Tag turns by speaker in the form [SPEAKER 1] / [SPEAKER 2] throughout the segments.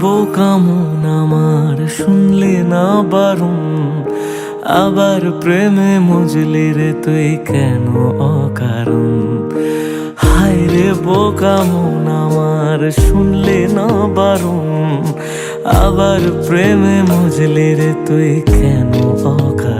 [SPEAKER 1] বোকামন আমার, শুনলে না বারণ? আবার প্রেমে মজলি রে তুই কেন অকারণ? হায় রে বোকামন আমার, শুনলে না বারণ? আবার প্রেমে মজলি রে তুই কেন অকারণ?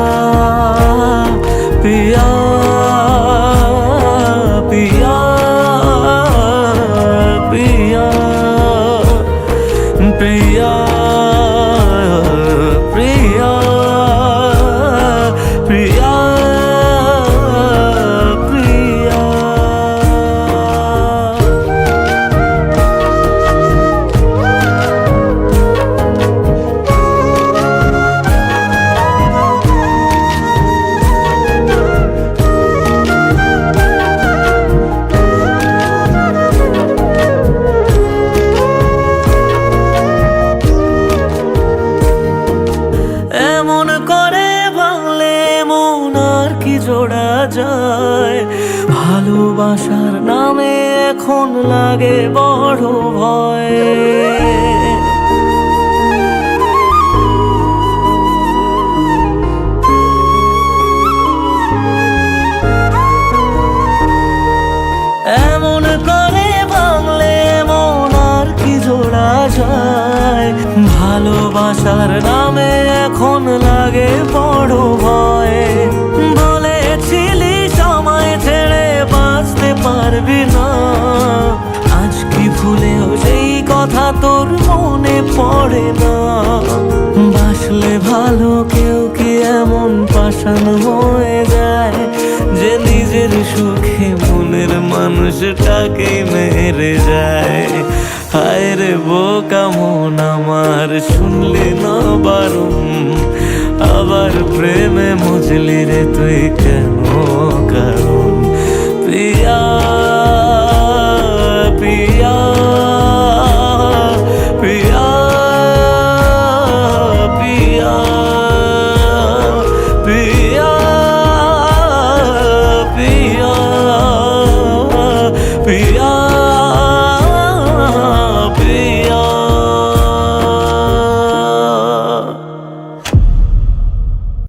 [SPEAKER 1] Beyond কি জোড়া যায়। ভালোবাসার নামে এখন লাগে বড় ভয়। এমন বাংলে ভালোবাসার নামে এখন লাগে বড় ভয়। পারবি না। আজ কি ভুলেও সেই কথা তোর মনে পড়ে না। বাসলে ভালো কেউ কি এমন পাষাণ হয়ে যায় যে নিজের সুখে মনের মানুষটাকে মেরে যায়? হায় রে বোকা মন আমার, শুনলি না বারণ? আবার প্রেমে মজলি রে তুই কেন